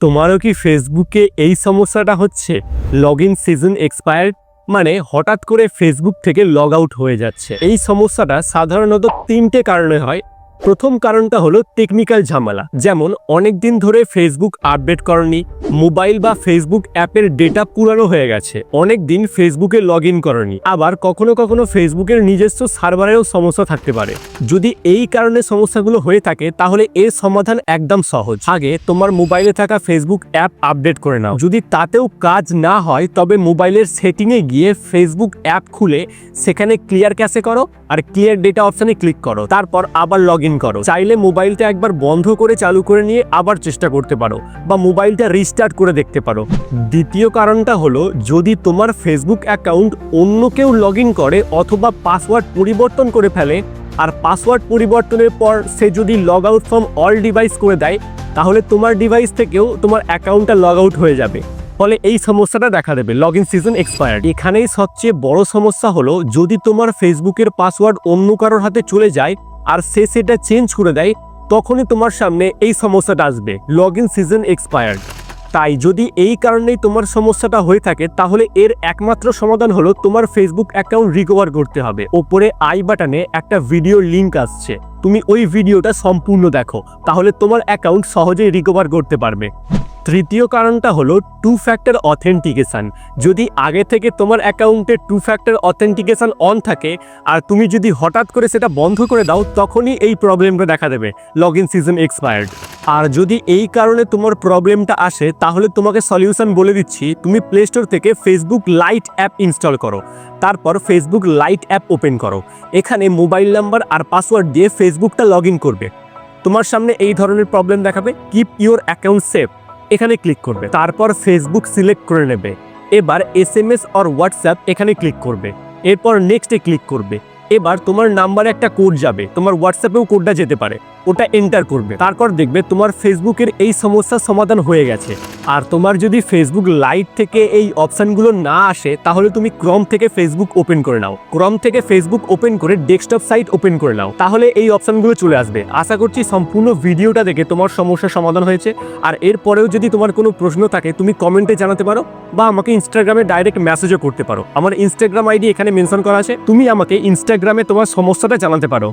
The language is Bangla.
তোমারও কি ফেসবুকে এই সমস্যাটা হচ্ছে? লগ ইন সিজন এক্সপায়ার মানে হঠাৎ করে ফেসবুক থেকে লগ আউট হয়ে যাচ্ছে। এই সমস্যাটা সাধারণত তিনটে কারণে হয়। প্রথম কারণটা হলো টেকনিক্যাল ঝামেলা। যেমন অনেক দিন ধরে ফেসবুক আপডেট করনি মোবাইল বা ফেসবুক অ্যাপের ডেটা পুরানো হয়ে গেছে। অনেক দিন ফেসবুকে লগ ইন করনি। আবার কখনো কখনো ফেসবুকের নিজস্ব সার্ভারেও সমস্যা থাকতে পারে। যদি এই কারণে সমস্যাগুলো হয়ে থাকে, তাহলে এর সমাধান একদম সহজ। আগে তোমার মোবাইলে থাকা ফেসবুক অ্যাপ আপডেট করে নাও। যদি তাতেও কাজ না হয়, তবে মোবাইলের সেটিংয়ে গিয়ে ফেসবুক অ্যাপ খুলে, সেখানে ক্লিয়ার ক্যাশে করো, আর ক্লিয়ার ডেটা অপশানে ক্লিক করো। তারপর আবার লগ ইন করো। চাইলে মোবাইলটা একবার বন্ধ করে চালু করে নিয়ে আবার চেষ্টা করতে পারো বা মোবাইলটা রিস্টার্ট করে দেখতে পারো। দ্বিতীয় কারণটা হলো, যদি তোমার ফেসবুক অ্যাকাউন্ট অন্য কেউ লগ করে অথবা পাসওয়ার্ড পরিবর্তন করে ফেলে, আর পাসওয়ার্ড পরিবর্তনের পর সে যদি log out from all device করে দেয়, তাহলে তোমার ডিভাইস থেকেও তোমার অ্যাকাউন্টটা লগ আউট হয়ে যাবে। ফলে এই সমস্যাটা দেখা দেবে। লগ ইন সিজন এক্সপায়ার্ড এখানেই সবচেয়ে বড় সমস্যা হলো, যদি তোমার ফেসবুকের পাসওয়ার্ড অন্য কারোর হাতে চলে যায় আর সে সেটা চেঞ্জ করে দেয়, তখনই তোমার সামনে এই সমস্যাটা আসবে। লগ ইন সিজন এক্সপায়ার্ড তাই যদি এই কারণেই তোমার সমস্যাটা হয়ে থাকে, তাহলে এর একমাত্র সমাধান হলো তোমার ফেসবুক অ্যাকাউন্ট রিকভার করতে হবে। ওপরে আই বাটনে একটা ভিডিও লিংক আসছে। তুমি ওই ভিডিওটা সম্পূর্ণ দেখো। তাহলে তোমার অ্যাকাউন্ট সহজেই রিকভার করতে পারবে। তৃতীয় কারণটা হলো টু ফ্যাক্টর অথেন্টিকেশন যদি আগে থেকে তোমার অ্যাকাউন্টে টু ফ্যাক্টর অথেন্টিকেশন অন থাকে, আর তুমি যদি হঠাৎ করে সেটা বন্ধ করে দাও, তখনই এই প্রবলেমটা দেখা দেবে। লগ ইন সিজন এক্সপায়ার্ড আর যদি এই কারণে তোমার প্রবলেমটা আসে, তাহলে তোমাকে সলিউশন বলে দিচ্ছি, তুমি প্লে স্টোর থেকে ফেসবুক লাইট অ্যাপ ইনস্টল করো। তারপর ফেসবুক লাইট অ্যাপ ওপেন করো। এখানে মোবাইল নাম্বার আর পাসওয়ার্ড দিয়ে ফেসবুকটা লগ করবে। তোমার সামনে এই ধরনের প্রবলেম দেখাবে। কিপ ইউর অ্যাকাউন্ট সেফ এখানে ক্লিক করবে। তারপর ফেসবুক সিলেক্ট করে নেবে। এবার S M S or WhatsApp এখানে ক্লিক করবে। এরপর নেক্সটে ক্লিক করবে। এবার তোমার নাম্বারে একটা কোড যাবে। তোমার হোয়াটসঅ্যাপেও কোডটা যেতে পারে। ওটা এন্টার করবে। তারপর দেখবে তোমার ফেসবুকের এই সমস্যার সমাধান হয়ে গেছে। আর তোমার যদি ফেসবুক লাইট থেকে এই অপশানগুলো না আসে, তাহলে তুমি ক্রম থেকে ফেসবুক ওপেন করে নাও। ক্রম থেকে ফেসবুক ওপেন করে ডেস্কটপ সাইট ওপেন করে নাও। তাহলে এই অপশানগুলো চলে আসবে। আশা করছি সম্পূর্ণ ভিডিওটা দেখে তোমার সমস্যার সমাধান হয়েছে। আর এরপরেও যদি তোমার কোনো প্রশ্ন থাকে, তুমি কমেন্টে জানাতে পারো বা আমাকে ইনস্টাগ্রামে ডাইরেক্ট মেসেজও করতে পারো। আমার ইনস্টাগ্রাম আইডি এখানে মেনশন করা আছে। তুমি আমাকে ইনস্টাগ্রামে তোমার সমস্যাটা জানাতে পারো।